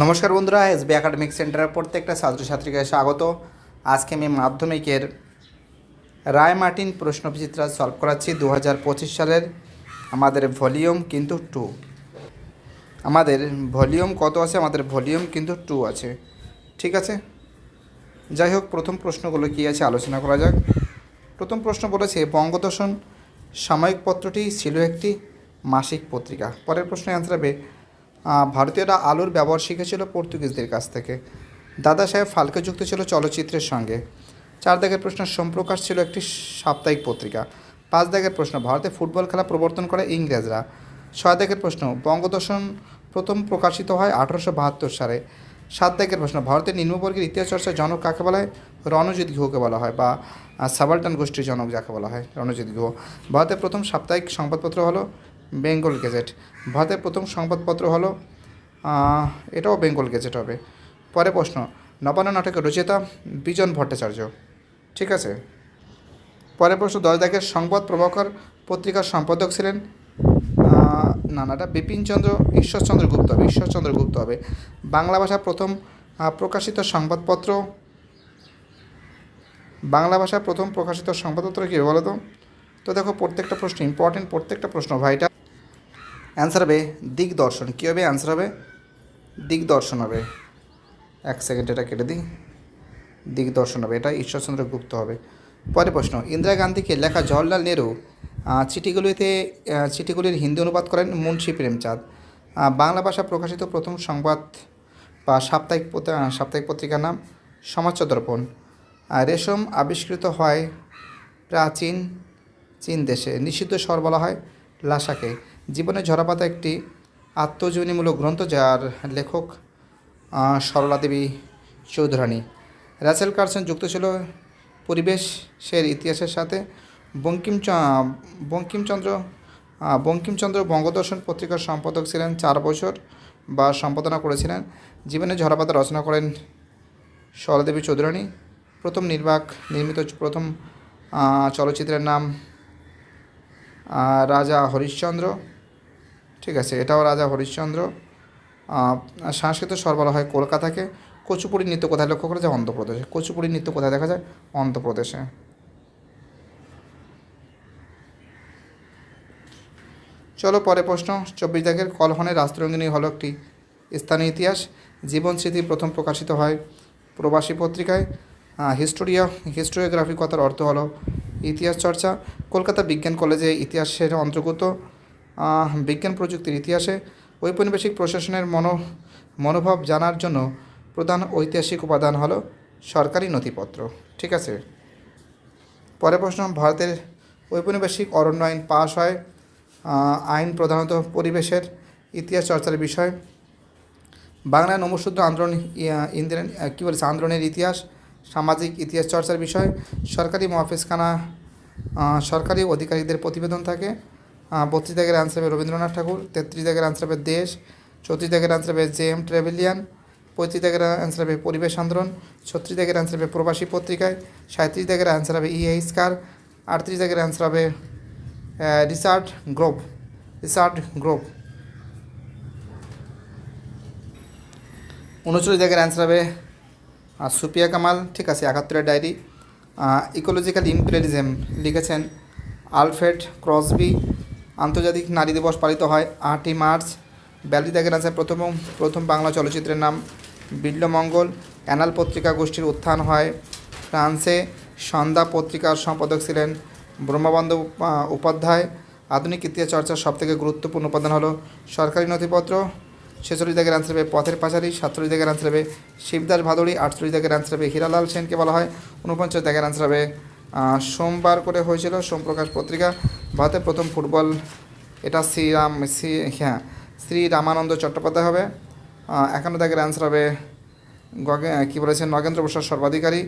নমস্কার বন্ধুরা SB academic সেন্টারের প্রত্যেকটা ছাত্রছাত্রীকে স্বাগত। আজকে আমি মাধ্যমিকের রায় মার্টিন প্রশ্নবিচিত্রা সলভ করাচ্ছি দু পঁচিশ সালের আমাদের ভলিউম কিন্তু টু আমাদের ভলিউম কত আছে? আমাদের ভলিউম কিন্তু টু আছে। ঠিক আছে? যাই হোক, প্রথম প্রশ্নগুলো কী আছে আলোচনা করা যাক। প্রথম প্রশ্ন বলেছে, বঙ্গদর্শন সাময়িক পত্রটি ছিল একটি মাসিক পত্রিকা। পরের প্রশ্নে অ্যান্সার হবে ভারতীয়রা আলুর ব্যবহার শিখেছিল পর্তুগিজদের কাছ থেকে। দাদা সাহেব ফালকে যুক্ত ছিল চলচ্চিত্রের সঙ্গে। চার দাগের প্রশ্ন সম্প্রকাশ ছিল একটি সাপ্তাহিক পত্রিকা। পাঁচ দাগের প্রশ্ন, ভারতে ফুটবল খেলা প্রবর্তন করে ইংরেজরা। ছয় দাগের প্রশ্ন, বঙ্গদর্শন প্রথম প্রকাশিত হয় আঠারোশো বাহাত্তর সালে। সাত দাগের প্রশ্ন, ভারতের নিম্নবর্গের ইতিহাস চর্চার জনক কাকে বলা হয়? রণজিৎ গুহকে বলা হয় বা সাবাল্টান গোষ্ঠীর জনক যাকে বলা হয়? রণজিৎ গুহ। ভারতের প্রথম সাপ্তাহিক সংবাদপত্র হলো বেঙ্গল গেজেট। ভারতের প্রথম সংবাদপত্র হলো এটাও বেঙ্গল গেজেট হবে। পরে প্রশ্ন নবান্ন নাটকের রচয়িতা বিজন ভট্টাচার্য। ঠিক আছে? পরে প্রশ্ন দশ দাগের সংবাদ প্রভাকর পত্রিকার সম্পাদক ছিলেন আহ, না না এটা বিপিনচন্দ্র ঈশ্বরচন্দ্র গুপ্ত হবে ঈশ্বরচন্দ্র গুপ্ত হবে। বাংলা ভাষা প্রথম প্রকাশিত সংবাদপত্র বাংলা ভাষা প্রথম প্রকাশিত সংবাদপত্র কী বলো তো? তো দেখো প্রত্যেকটা প্রশ্ন ইম্পর্টেন্ট প্রত্যেকটা প্রশ্ন ভাইটা অ্যান্সার হবে দিগদর্শন। কী হবে? অ্যান্সার হবে দিগদর্শন হবে। এক সেকেন্ড এটা কেটে দিই। দিগদর্শন হবে। এটা ঈশ্বরচন্দ্র গুপ্ত হবে। পরে প্রশ্ন, ইন্দিরা গান্ধীকে লেখা জওয়াহরলাল নেহরু চিঠিগুলিতে চিঠিগুলির হিন্দি অনুবাদ করেন মুন্সী প্রেমচাঁদ। বাংলা ভাষা প্রকাশিত প্রথম সংবাদ বা সাপ্তাহিক সাপ্তাহিক পত্রিকার নাম সমাচার দর্পণ রেশম আবিষ্কৃত হয় প্রাচীন চীন দেশে। নিষিদ্ধ স্বর বলা হয় লাসাকে জীবনের ঝরাপাতা একটি আত্মজীবনীমূলক গ্রন্থ যার লেখক সরলা দেবী চৌধুরানী। রাসেল কার্সন যুক্ত ছিল পরিবেশের ইতিহাসের সাথে। বঙ্কিম বঙ্কিমচন্দ্র বঙ্কিমচন্দ্র বঙ্গদর্শন পত্রিকার সম্পাদক ছিলেন, চার বছর বা সম্পাদনা করেছিলেন। জীবনে ঝরাপাতা রচনা করেন সরলাদেবী চৌধুরানী। প্রথম নির্বাক, নির্মিত প্রথম চলচ্চিত্রের নাম রাজা হরিশ্চন্দ্র। ঠিক আছে এটাও রাজা হরিশ্চন্দ্র। আহ, সাংস্কৃতিক স্বর হয় কলকাতাকে। কচুপুরি নৃত্য কোথায় লক্ষ্য করা যায়? অন্ধ্রপ্রদেশে। কচুপুরি নৃত্য কোথায় দেখা যায়? অন্ধ্রপ্রদেশে। চলো পরে প্রশ্ন। চব্বিশ দাগের কলহনের রাষ্ট্ররঙ্গিনী হলো একটি স্থানীয় ইতিহাস। জীবন স্মৃতি প্রথম প্রকাশিত হয় প্রবাসী পত্রিকায়। হিস্টোরিয়া হিস্টোরিওগ্রাফি কথার অর্থ হলো ইতিহাস চর্চা। কলকাতা বিজ্ঞান কলেজে ইতিহাসের অন্তর্গত। বিজ্ঞান প্রযুক্তির ইতিহাসে ঔপনিবেশিক প্রশাসনের মনো, মনোভাব জানার জন্য প্রধান ঐতিহাসিক উপাদান হলো সরকারি নথিপত্র। ঠিক আছে? পরে প্রশ্ন, ভারতের ঔপনিবেশিক অরণ্য আইন পাশ হয় আইন প্রধানত পরিবেশের ইতিহাস চর্চার বিষয়। বাংলা নমশূদ্র আন্দোলন ইন্দিরা কী বলেছে আন্দোলনের ইতিহাস, সামাজিক ইতিহাস চর্চার বিষয়। সরকারি মহাফিজখানা সরকারি অধিকারীদের প্রতিবেদন থাকে। বত্রিশ দাগের আনসার হবে রবীন্দ্রনাথ ঠাকুর, তেত্রিশ দাগের আনসার হবে দেশ, চৌত্রিশ দাগের আনসার হবে জে এম ট্রেভেলিয়ান, পঁয়ত্রিশ দাগের আনসার হবে পরিবেশ আন্দোলন, ছত্রিশ দাগের আনসার হবে প্রবাসী পত্রিকায় সাঁত্রিশ দাগের আনসার হবে ই এইচকার আটত্রিশ দাগের আনসার হবে রিচার্ড গ্রোভ রিচার্ড গ্রোভ। উনচল্লিশ জায়গার অ্যান্সার হবে সুপিয়া কামাল, ঠিক আছে, একাত্তরের ডায়েরি ইকোলজিক্যাল ইম্পেরিয়ালিজম লিখেছেন আলফ্রেড ক্রসবি আন্তর্জাতিক নারী দিবস পালিত হয় আটই মার্চ। বিয়াল্লিশ জায়গার অ্যান্সার প্রথম প্রথম বাংলা চলচ্চিত্রের নাম বিল্লমঙ্গল অ্যানাল পত্রিকা গোষ্ঠীর উত্থান হয়। ফ্রান্সে সন্ধ্যা পত্রিকার সম্পাদক ছিলেন ব্রহ্মবন্ধ উপাধ্যায়। আধুনিক ইতিহাস চর্চার সবথেকে গুরুত্বপূর্ণ উপাদান হলো সরকারি নথিপত্র। ছেচল্লিশ দাগের আনসার হবে পথের পাঁচালী সাতচল্লিশ দাগের আনসার হবে শিবদাস ভাদুড়ি আটচল্লিশ দাগের আনসার হবে হীরালাল সেনকে বলা হয়। উনপঞ্চাশ দাগের আনসার হবে সোমবার করে হয়েছিল সোমপ্রকাশ পত্রিকা। ভারতের প্রথম ফুটবল, এটা শ্রীরাম, শ্রী হ্যাঁ শ্রী রামানন্দ চট্টোপাধ্যায় হবে। একান্ন দাগের আনসার হবে গগে, কী বলেছেন? নগেন্দ্র প্রসাদ সর্বাধিকারী।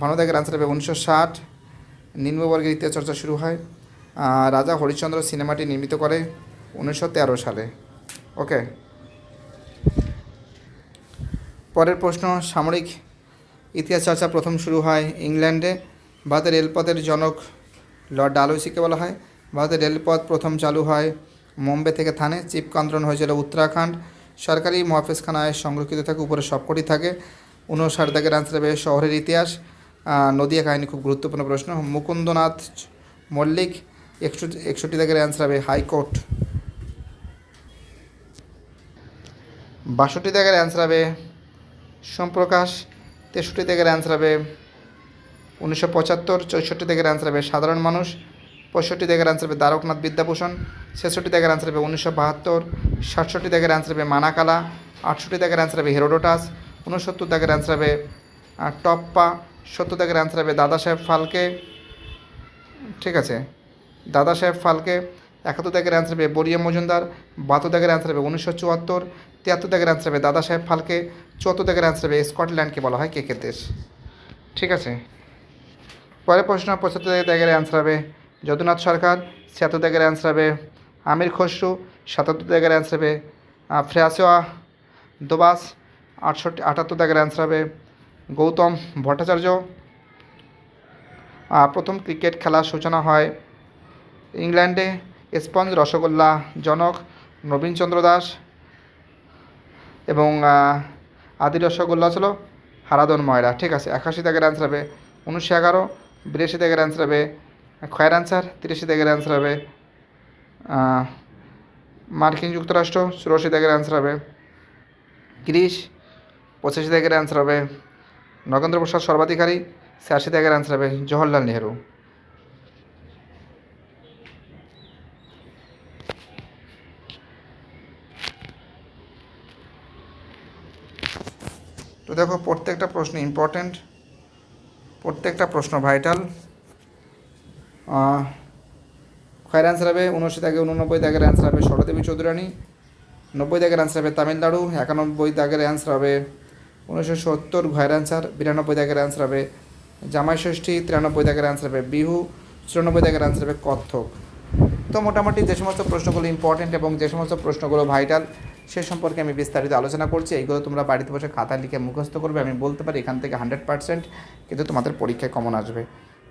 ভানু দাগের আনসার হবে উনিশশো ষাট। নিম্নবর্গের ইতিহাস চর্চা শুরু হয়। রাজা হরিশ্চন্দ্র সিনেমাটি নির্মিত করে উনিশশো তেরো সালে। ওকে। পরের প্রশ্ন, সামরিক ইতিহাস চর্চা প্রথম শুরু হয় ইংল্যান্ডে। ভারতের রেলপথের জনক লর্ড ডালহৌসিকে বলা হয়। ভারতের রেলপথ প্রথম চালু হয় মুম্বে থেকে থানে চিপ আন্দোলন হয়েছিল উত্তরাখণ্ড। সরকারি মহাফেজখানায় সংরক্ষিত থাকে, উপরে সবকটি থাকে। উনষাট দাগের অ্যান্সার হবে শহরের ইতিহাস। নদিয়া কাহিনী খুব গুরুত্বপূর্ণ প্রশ্ন। মুকুন্দনাথ মল্লিক, একষট্টি একষট্টি দাগের অ্যান্সার হবে হাইকোর্ট। বাষট্টি দাগের অ্যান্সার হবে সোমপ্রকাশ। তেষট্টি দাগের অ্যান্সার হবে উনিশশো পঁচাত্তর। চৌষট্টি দাগের অ্যান্সার হবে সাধারণ মানুষ। পঁয়ষট্টি দাগের অ্যান্সার হবে দ্বারকনাথ বিদ্যাভূষণ ছেষট্টি দাগের অ্যান্সার হবে উনিশশো বাহাত্তর সাতষট্টি দাগের অ্যান্সার হবে মানাকালা আটষট্টি দাগের অ্যান্সার হবে হেরোডোটাস উনসত্তর দাগের অ্যান্সার হবে টপ্পা সত্তর দাগের অ্যান্সার হবে দাদা সাহেব ফালকে ঠিক আছে দাদা সাহেব ফালকে একাত্তর দাগের অ্যান্সার হবে বরিয়া মজুমদার বাহাত্তর দাগের অ্যান্সার হবে উনিশশো চুয়াত্তর তিয়াত্তর দাগের অ্যান্সার হবে দাদা সাহেব ফালকে চুয়াত্তর দাগের অ্যান্সার হবে স্কটল্যান্ডকে বলা হয় কেকের দেশ ঠিক আছে পরের প্রশ্ন পঁচাত্তর দাগের অ্যান্সার হবে যদুনাথ সরকার ছিয়াত্তর দাগের অ্যান্সার হবে আমির খসরু সাতাত্তর দাগের অ্যান্সার হবে আহ, ফ্রাসোয়া দোবাস আটষট্টি আটাত্তর দাগের অ্যান্সার হবে গৌতম ভট্টাচার্য। প্রথম ক্রিকেট খেলার সূচনা হয় ইংল্যান্ডে স্পঞ্জ রসগোল্লা জনক নবীনচন্দ্র দাস এবং আদি রসগোল্লা ছিল হারাদন ময়রা। ঠিক আছে একাশি দাগের অ্যান্সার হবে উনিশশো এগারো বিরাশি দাগের অ্যান্সার হবে খয়ের অ্যান্সার তিরাশি দাগের অ্যান্সার হবে। মার্কিন যুক্তরাষ্ট্র চুরাশি দাগের অ্যান্সার হবে। গ্রিস পঁচাশি দাগের অ্যান্সার হবে। নগেন্দ্র প্রসাদ সর্বাধিকারী ছিয়াশি দাগের অ্যান্সার হবে। জওহরলাল নেহরু। তো দেখো, প্রত্যেকটা প্রশ্ন ইম্পর্ট্যান্ট প্রত্যেকটা প্রশ্ন ভাইটাল খয়ের অ্যান্সার হবে উনআশি দাগে উননব্বই দাগের অ্যান্সার হবে সরদেবী চৌধুরানী, নব্বই দাগের অ্যান্সার হবে তামিলনাড়ু, একানব্বই দাগের অ্যান্সার হবে উনিশশো সত্তর ঘয়ের অ্যান্সার বিরানব্বই দাগের অ্যান্সার হবে জামাই ষষ্ঠী, তিরানব্বই দাগের অ্যান্সার হবে বিহু, চুরানব্বই দাগের অ্যান্সার হবে কত্থক। তো মোটামুটি যে সমস্ত প্রশ্নগুলো ইম্পর্টেন্ট এবং যে সমস্ত প্রশ্নগুলো ভাইটাল সে সম্পর্কে আমি বিস্তারিত আলোচনা করছি। এইগুলো তোমরা বাড়িতে বসে খাতা লিখে মুখস্থ করবে, আমি বলতে পারি এখান থেকে হান্ড্রেড পার্সেন্ট কিন্তু তোমাদের পরীক্ষায় কমন আসবে।